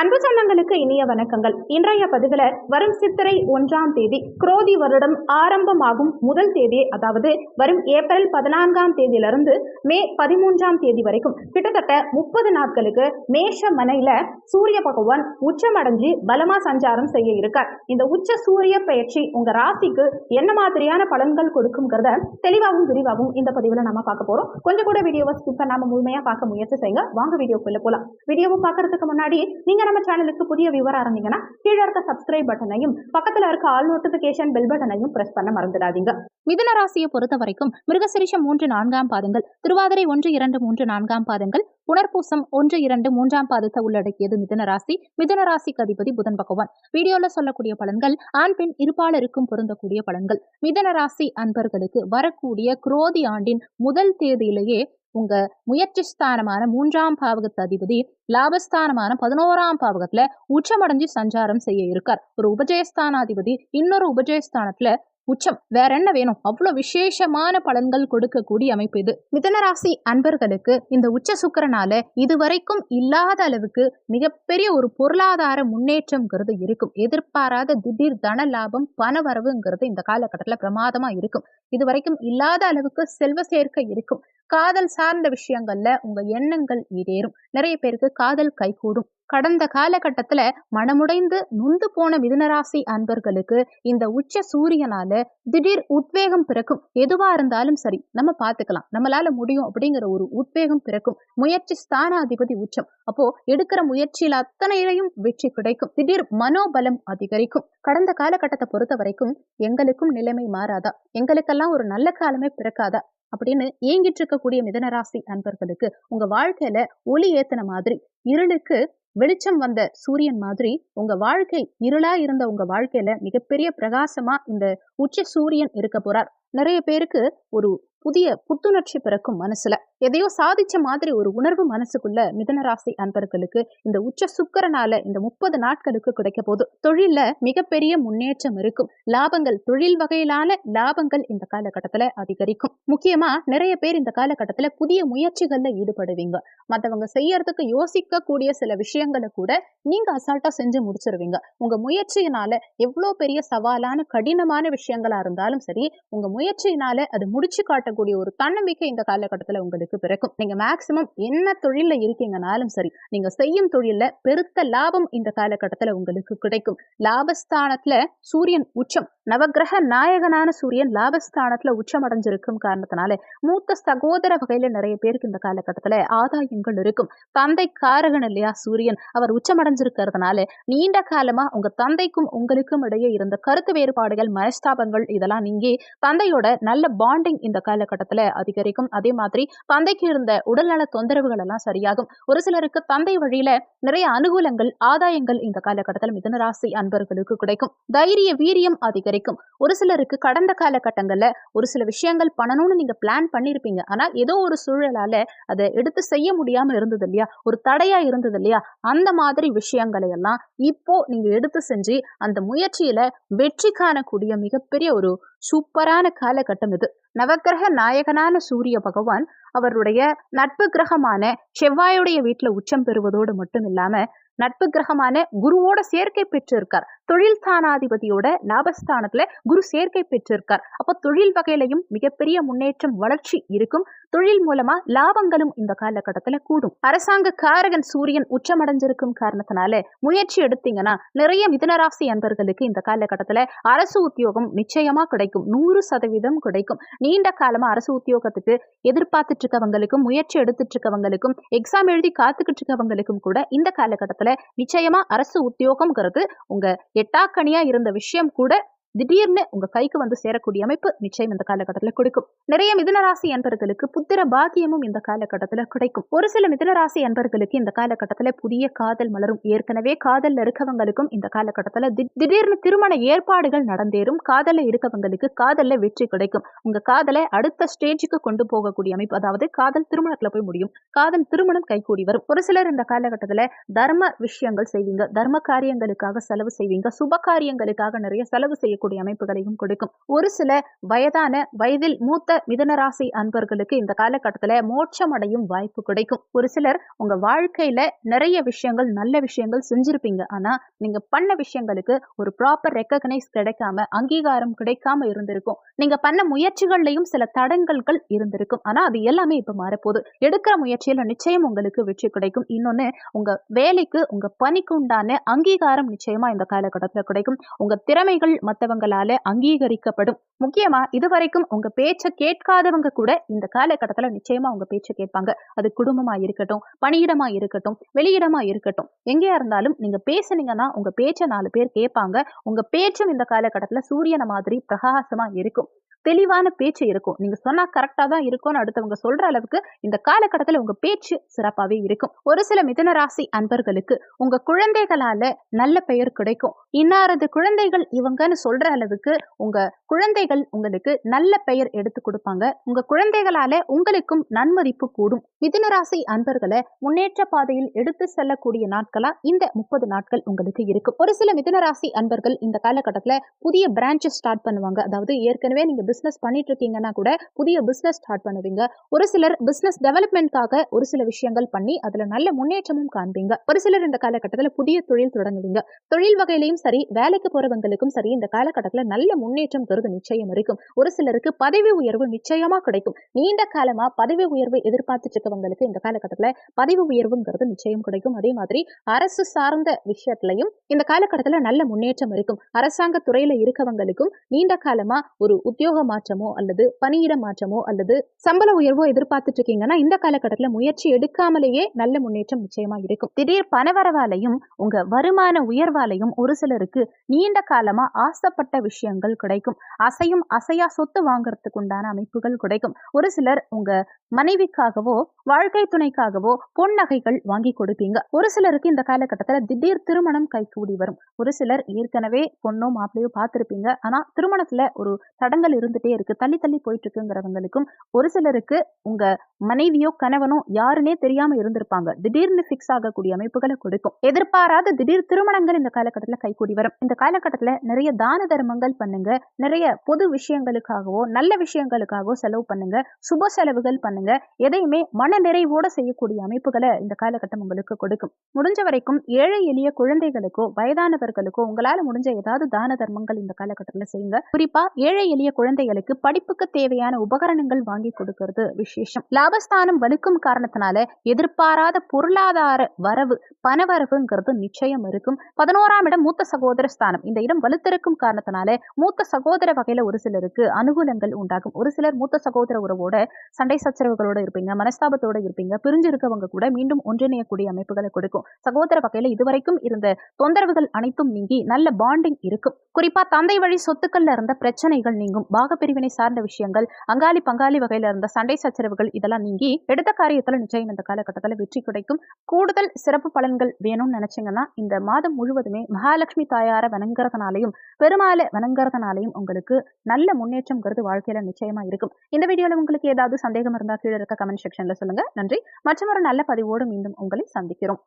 அன்பு சொந்தங்களுக்கு இனிய வணக்கங்கள். இன்றைய பதிவில் வரும் சித்திரை ஒன்றாம் தேதி குரோதி வருடம் ஆரம்பமாகும் முதல் தேதி அதாவது வரும் ஏப்ரல் பதினான்காம் தேதியிலிருந்து மே பதிமூன்றாம் தேதி வரைக்கும் கிட்டத்தட்ட முப்பது நாட்களுக்கு மேஷ மனையில சூரிய பகவான் உச்சமடைஞ்சு பலமா சஞ்சாரம் செய்ய இருக்கார். இந்த உச்ச சூரிய பயிற்சி உங்க ராசிக்கு என்ன மாதிரியான பலன்கள் கொடுக்குங்கிறத தெளிவாகவும் விரிவாகவும் இந்த பதிவில் நம்ம பார்க்க போறோம். கொஞ்சம் கூட வீடியோவை ஸ்கிப் பண்ணாம முழுமையா பார்க்க முயற்சி செய்யுங்க. வாங்க வீடியோக்குள்ள போலாம். வீடியோவை பார்க்கறதுக்கு முன்னாடி நீங்க நீங்க நம்ம சேனலுக்கு புதிய வியூவரா இருந்தீங்கன்னா கீழே இருக்க சப்ஸ்கிரைப் பட்டனையும் பக்கத்துல இருக்க ஆல் நோட்டிபிகேஷன் பெல் பட்டனையும் பிரஸ் பண்ண மறந்துடாதீங்க. மிதுன ராசியை பொறுத்த வரைக்கும் மிருகசிரிஷம் மூன்று நான்காம் பாதங்கள் திருவாதிரை ஒன்று இரண்டு மூன்று நான்காம் பாதங்கள் புனர்பூசம் ஒன்று இரண்டு மூன்றாம் பாதத்தை உள்ளடக்கியது மிதுன ராசி. மிதுன ராசிக்கு அதிபதி புதன் பகவான். வீடியோல சொல்லக்கூடிய பலன்கள் ஆண் பெண் இருப்பாளருக்கும் பொருந்தக்கூடிய பலன்கள். மிதுன ராசி அன்பர்களுக்கு வரக்கூடிய குரோதி ஆண்டின் முதல் தேதியிலேயே உங்க முயற்சி ஸ்தானமான மூன்றாம் பாவகத்து அதிபதி லாபஸ்தானமான பதினோராம் பாவகத்துல உச்சமடைஞ்சு சஞ்சாரம் செய்ய இருக்கார். ஒரு உபஜயஸ்தானாதிபதி இன்னொரு உபஜயஸ்தானத்துல உச்சம். வேற என்ன வேணும்? அவ்வளவு விசேஷமான பலன்கள் கொடுக்கக்கூடிய அமைப்பு இது. மிதனராசி அன்பர்களுக்கு இந்த உச்ச சுக்கரனால இதுவரைக்கும் இல்லாத அளவுக்கு மிகப்பெரிய ஒரு பொருளாதார முன்னேற்றம்ங்கிறது இருக்கும். எதிர்பாராத திடீர் தன லாபம் பணவரவுங்கிறது இந்த காலகட்டத்தில் பிரமாதமா இருக்கும். இது வரைக்கும் இல்லாத அளவுக்கு செல்வ சேர்க்கை இருக்கும். காதல் சார்ந்த விஷயங்கள்ல உங்க எண்ணங்கள் ஈடேறும் நிறைய பேருக்கு காதல் கைகூடும். கடந்த காலகட்டத்துல மனமுடைந்து நொந்து போன மிதுனராசி அன்பர்களுக்கு இந்த உச்ச சூரியனால திடீர் உத்வேகம் பிறக்கும். எதுவா இருந்தாலும் சரி நம்ம பாத்துக்கலாம் நம்மளால முடியும் அப்படிங்கிற ஒரு உத்வேகம் பிறக்கும். முயற்சி ஸ்தானாதிபதி உச்சம். அப்போ எடுக்கிற முயற்சியில் அத்தனையிலையும் வெற்றி கிடைக்கும். திடீர் மனோபலம் அதிகரிக்கும். கடந்த காலகட்டத்தை பொறுத்த வரைக்கும் எங்களுக்கும் நிலைமை மாறாதா? எங்களுக்கெல்லாம் ஒரு நல்ல காலமே பிறக்காதா? அப்படின்னு ஏங்கிட்டு இருக்கக்கூடிய மிதனராசி அன்பர்களுக்கு உங்க வாழ்க்கையில ஒளி ஏத்தின மாதிரி இருளுக்கு வெளிச்சம் வந்த சூரியன் மாதிரி உங்க வாழ்க்கை இருளா இருந்த உங்க வாழ்க்கையில மிகப்பெரிய பிரகாசமா இந்த உச்ச சூரியன் இருக்க போறார். நிறைய பேருக்கு ஒரு புதிய புத்துணர்ச்சி பிறக்கும் மனசுல. எதையோ சாதிச்ச மாதிரி ஒரு உணர்வு மனசுக்குள்ள மிதனராசி அன்பர்களுக்கு இந்த உச்ச சுக்கரனால இந்த முப்பது நாட்களுக்கு கிடைக்க போது தொழில்ல மிகப்பெரிய முன்னேற்றம் இருக்கும். லாபங்கள் தொழில் வகையிலான லாபங்கள் இந்த காலகட்டத்துல அதிகரிக்கும். முக்கியமா நிறைய பேர் இந்த காலகட்டத்துல புதிய முயற்சிகள்ல ஈடுபடுவீங்க. மற்றவங்க செய்யறதுக்கு யோசிக்க கூடிய சில விஷயங்களை கூட நீங்க அசால்ட்டா செஞ்சு முடிச்சிருவீங்க. உங்க முயற்சியினால எவ்வளவு பெரிய சவாலான கடினமான விஷயங்களா இருந்தாலும் சரி உங்க முயற்சியினால அது முடிச்சு காட்டக்கூடிய ஒரு தன்னம்பிக்கை இந்த காலகட்டத்துல உங்களுக்கு பிறக்கும். நீங்க மேக்சிமம் என்ன தொழில்ல இருக்கீங்கனாலும் சரி நீங்க செய்யும் தொழில்ல பெருத்த லாபம் இந்த காலகட்டத்துல உங்களுக்கு கிடைக்கும். லாபஸ்தானத்துல சூரியன் உச்சம். நவகிரக நாயகனான சூரியன் லாபஸ்தானத்துல உச்சம் அடைஞ்சிருக்கும் காரணத்தினால மூத்த சகோதர வகையில நிறைய பேருக்கு இந்த காலகட்டத்துல ஆதாயங்கள் இருக்கும். தந்தை காரகன் இல்லையா சூரியன் அவர் உச்சமடைஞ்சிருக்கிறதுனால நீண்ட காலமா உங்க தந்தைக்கும் உங்களுக்கும் இடையே இருந்த கருத்து வேறுபாடுகள் மனஸ்தாபங்கள் இதெல்லாம் நீங்கி தந்தையோட நல்ல பாண்டிங் இந்த காலகட்டத்துல அதிகரிக்கும். அதே மாதிரி தந்தைக்கு இருந்த உடல்நல தொந்தரவுகள் எல்லாம் சரியாகும். ஒரு சிலருக்கு தந்தை வழியில நிறைய அனுகூலங்கள் ஆதாயங்கள் இந்த காலகட்டத்தில் மிதனராசி அன்பர்களுக்கு கிடைக்கும். தைரிய வீரியம் அதிகரிக்கும். ஒரு சிலருக்கு கடந்த காலகட்டங்கள்ல ஒரு சில விஷயங்கள் பண்ணணும்னு நீங்க பிளான் பண்ணியிருப்பீங்க ஆனா ஏதோ ஒரு சூழலால அதை எடுத்து செய்ய முடியாம இருந்தது இல்லையா? ஒரு தடையா இருந்தது இல்லையா? அந்த மாதிரி விஷயங்களை எல்லாம் இப்போ நீங்க எடுத்து செஞ்சு அந்த முயற்சியில வெற்றி காணக்கூடிய மிகப்பெரிய ஒரு சூப்பரான காலகட்டம் இது. நவக்கிரக நாயகனான சூரிய பகவான் அவருடைய நட்பு கிரகமான செவ்வாயுடைய வீட்டில் உச்சம் பெறுவதோடு மட்டும் இல்லாம நட்பு கிரகமான குருவோட சேர்க்கை பெற்றிருக்கார். தொழில் ஸ்தானாதிபதியோட லாபஸ்தானத்துல குரு சேர்க்கை பெற்றிருக்கார். அப்போ தொழில் வகையிலையும் மிகப்பெரிய முன்னேற்றம் வளர்ச்சி இருக்கும். தொழில் மூலமா லாபங்களும் இந்த காலகட்டத்துல கூடும். அரசாங்க காரகன் சூரியன் உச்சமடைஞ்சிருக்கும் காரணத்தினால முயற்சி எடுத்தீங்கன்னா நிறைய மிதனராசி அன்பர்களுக்கு இந்த காலகட்டத்துல அரசு உத்தியோகம் நிச்சயமா கிடைக்கும். நூறு சதவீதம் கிடைக்கும். நீண்ட காலமா அரசு உத்தியோகத்துக்கு எதிர்பார்த்துட்டு இருக்கவங்களுக்கும் முயற்சி எடுத்துட்டு இருக்கவங்களுக்கும் எக்ஸாம் எழுதி காத்துக்கிட்டு இருக்கவங்களுக்கும் கூட இந்த காலகட்டத்துல நிச்சயமா அரசு உத்தியோகம்ங்கிறது உங்க எட்டாக்கணியா இருந்த விஷயம் கூட திடீர்னு உங்க கைக்கு வந்து சேரக்கூடிய அமைப்பு நிச்சயம் இந்த காலகட்டத்தில் கொடுக்கும். நிறைய மிதுனராசி அன்பர்களுக்கு புத்திர பாக்கியமும் இந்த காலகட்டத்தில் கிடைக்கும். ஒரு சில மிதுனராசி அன்பர்களுக்கு இந்த காலகட்டத்தில் புதிய காதல் மலரும். ஏற்கனவே காதல்ல இருக்கவங்களுக்கும் இந்த காலகட்டத்தில் திடீர்னு திருமண ஏற்பாடுகள் நடந்தேறும். காதல்ல இருக்கவங்களுக்கு காதல்ல வெற்றி கிடைக்கும். உங்க காதலை அடுத்த ஸ்டேஜுக்கு கொண்டு போகக்கூடிய அமைப்பு அதாவது காதல் திருமணத்துல போய் முடியும். காதல் திருமணம் கைகூடி வரும். ஒரு சிலர் இந்த காலகட்டத்தில் தர்ம விஷயங்கள் செய்வீங்க. தர்ம காரியங்களுக்காக செலவு செய்வீங்க. சுப காரியங்களுக்காக நிறைய செலவு செய்ய செய்யக்கூடிய அமைப்புகளையும் கொடுக்கும். ஒரு சில வயதான வயதில் மூத்த மிதனராசி அன்பர்களுக்கு இந்த காலகட்டத்தில் மோட்சம் அடையும் வாய்ப்பு கிடைக்கும். ஒரு சிலர் உங்க வாழ்க்கையில நிறைய விஷயங்கள் நல்ல விஷயங்கள் செஞ்சிருப்பீங்க. ஆனா நீங்க பண்ண விஷயங்களுக்கு ஒரு ப்ராப்பர் ரெக்கக்னைஸ் கிடைக்காம அங்கீகாரம் கிடைக்காம இருந்திருக்கும். நீங்க பண்ண முயற்சிகள்லையும் சில தடங்கல்கள் இருந்திருக்கும். ஆனா அது எல்லாமே இப்ப மாறப்போகுது. எடுக்கிற முயற்சியில நிச்சயம் உங்களுக்கு வெற்றி கிடைக்கும். இன்னொன்னு உங்க வேலைக்கு உங்க பணிக்கு உண்டான அங்கீகாரம் நிச்சயமா இந்த காலகட்டத்தில் கிடைக்கும். உங்க திறமைகள் மத்தவங்களால அங்கீகரிக்கப்படும். முக்கியமா இதுவரைக்கும் உங்க பேச்ச கேட்காதவங்க கூட இந்த காலகட்டத்துல நிச்சயமா உங்க பேச்ச கேட்பாங்க. அது குடும்பமா இருக்கட்டும் பணியிடமா இருக்கட்டும் வெளியிடமா இருக்கட்டும். எங்கேயா இருந்தாலும் நீங்க பேசுனீங்கன்னா உங்க பேச்ச நாலு பேர் கேட்பாங்க. உங்க பேச்சும் இந்த காலகட்டத்துல சூரியனை மாதிரி பிரகாசமா இருக்கும். தெளிவான பேச்சு இருக்கும். நீங்க சொன்னா கரெக்டா தான் இருக்கும்னு அடுத்தவங்க சொல்ற அளவுக்கு இந்த காலகட்டத்துல உங்க பேச்சு சிறப்பாவே இருக்கும். ஒரு சில மிதுன ராசி அன்பர்களுக்கு உங்க குழந்தைகளால நல்ல பெயர் கிடைக்கும். இன்னாரது குழந்தைகள் இவங்கன்னு சொல்ற அளவுக்கு உங்க குழந்தைகள் உங்களுக்கு நல்ல பெயர் எடுத்து கொடுப்பாங்க. உங்க குழந்தைகளால உங்களுக்கும் நன்மதிப்பு கூடும். மிதுன ராசி அன்பர்களை முன்னேற்ற பாதையில் எடுத்து செல்லக்கூடிய நாட்களா இந்த முப்பது நாட்கள் உங்களுக்கு இருக்கும். ஒரு சில மிதுன ராசி அன்பர்கள் இந்த காலகட்டத்துல புதிய பிரான்ச்சஸ் ஸ்டார்ட் பண்ணுவாங்க. அதாவது ஏற்கனவே நீங்க பிஸ்னஸ் பண்ணிட்டு இருக்கீங்கன்னா கூட புதிய பிஸ்னஸ் ஸ்டார்ட் பண்ணுவீங்க. ஒரு சிலர் பிஸ்னஸ் டெவலப்மெண்ட்காக ஒரு சில விஷயங்கள் பண்ணி அதுல நல்ல முன்னேற்றமும் காண்பீங்க. ஒரு சிலர் இந்த காலகட்டத்தில் புதிய தொழில் தொடங்குவீங்க. தொழில் வகையிலையும் சரி வேலைக்கு போறவங்களுக்கும் சரி இந்த காலகட்டத்தில் நல்ல முன்னேற்றம் தருது நிச்சயம் இருக்கும். ஒரு சிலருக்கு பதவி உயர்வு நிச்சயமா கிடைக்கும். நீண்ட காலமா பதவி உயர்வு எதிர்பார்த்துட்டு இருக்கவங்களுக்கு இந்த காலகட்டத்தில் பதவி உயர்வுங்கிறது நிச்சயம் கிடைக்கும். அதே மாதிரி அரசு சார்ந்த விஷயத்திலையும் இந்த காலகட்டத்தில் நல்ல முன்னேற்றம் இருக்கும். அரசாங்க துறையில இருக்கவங்களுக்கும் நீண்ட காலமா ஒரு உத்தியோக மாற்றமோ அல்லது பணியிட மாற்றமோ அல்லது சம்பள உயர்வோ எதிர்பார்த்துட்டு இருக்கீங்கன்னா இந்த காலகட்டத்தில் முயற்சி எடுக்காமலேயே நல்ல முன்னேற்றம் நிச்சயமா இருக்கும். திடீர் பணவரவாலையும் உங்க வருமான உயர்வாலையும் ஒரு சிலருக்கு நீண்ட காலமா ஆசைப்பட்ட விஷயங்கள் கிடைக்கும். அசையும் அசையா சொத்து வாங்குறதுக்கு உண்டான அமைப்புகள் கிடைக்கும். ஒரு சிலர் உங்க மனைவிக்காகவோ வாழ்க்கை துணைக்காகவோ பொன் நகைகள் வாங்கி கொடுப்பீங்க. ஒரு சிலருக்கு இந்த காலகட்டத்தில் திடீர் திருமணம் கைகூடி வரும். ஒரு சிலர் ஏற்கனவே பொண்ணோ மாப்பிள்ளையோ பார்த்திருப்பீங்க. ஆனா திருமணத்துல ஒரு தடங்கள் இருந்துட்டே இருக்கு. தள்ளி தள்ளி போயிட்டு இருக்குங்கிறவங்களுக்கும் ஒரு சிலருக்கு உங்க மனைவியோ கணவனோ யாருன்னே தெரியாம இருந்திருப்பாங்க. திடீர்னு ஃபிக்ஸ் ஆகக்கூடிய அமைப்புகளை கொடுக்கும். எதிர்பாராத திடீர் திருமணங்கள் இந்த காலகட்டத்துல கைகூடி வரும். இந்த காலகட்டத்துல நிறைய தான தர்மங்கள் பண்ணுங்க. நிறைய பொது விஷயங்களுக்காகவோ நல்ல விஷயங்களுக்காகவோ செலவு பண்ணுங்க. சுப செலவுகள் பண்ணுங்க. எதையுமே மன நிறைவோட செய்யக்கூடிய அமைப்புகளை இந்த காலகட்டம் உங்களுக்கு கொடுக்கும். முடிஞ்ச வரைக்கும் ஏழை எளிய குழந்தைகளுக்கோ வயதானவர்களுக்கோ உங்களால முடிஞ்ச ஏதாவது தான தர்மங்கள் இந்த காலகட்டத்துல செய்யுங்க. குறிப்பா ஏழை எளிய குழந்தை குழந்தைகளுக்கு படிப்புக்கு தேவையான உபகரணங்கள் வாங்கி கொடுக்கிறது விசேஷம். லாபஸ்தானம் வலுக்கும் காரணத்தினால எதிர்பாராத பொருளாதார வரவு பணவரவுங்கிறது நிச்சயம் இருக்கும். பதினோராம் இடம் மூத்த சகோதர ஸ்தானம். இந்த இடம் வலுத்திருக்கும் காரணத்தினால மூத்த சகோதர வகையில ஒரு சிலருக்கு அனுகூலங்கள் உண்டாகும். ஒரு சிலர் மூத்த சகோதர உறவோட சண்டை சச்சரவுகளோட இருப்பீங்க மனஸ்தாபத்தோட இருப்பீங்க பிரிஞ்சிருக்கவங்க கூட மீண்டும் ஒன்றிணையக்கூடிய அமைப்புகளை கொடுக்கும். சகோதர வகையில இதுவரைக்கும் இருந்த தொந்தரவுகள் அனைத்தும் நீங்கி நல்ல பாண்டிங் இருக்கும். குறிப்பா தந்தை வழி சொத்துக்கள்ல இருந்த பிரச்சனைகள் நீங்கும். பாக பாகப்பிரிவினை சார்ந்த விஷயங்கள் அங்காளி பங்காளி வகையில இருந்த சண்டை சச்சரவுகள் இதெல்லாம் நீங்கி எடுத்த காரியத்துல நிச்சயம் இந்த காலகட்டத்துல வெற்றி கிடைக்கும். கூடுதல் சிறப்பு பலன்கள் வேணும்னு நினைச்சீங்கன்னா இந்த மாதம் முழுவதுமே மகாலட்சுமி தாயார வணங்குறதுனாலையும் பெருமாளை வணங்குறதுனாலையும் உங்களுக்கு நல்ல முன்னேற்றம்ங்கிறது வாழ்க்கையில நிச்சயமா இருக்கும். இந்த வீடியோல உங்களுக்கு ஏதாவது சந்தேகம் இருந்தா கீழே இருக்க கமெண்ட் செக்ஷன்ல சொல்லுங்க. நன்றி. மற்றும் ஒரு நல்ல பதிவோடு மீண்டும் உங்களை சந்திக்கிறோம்.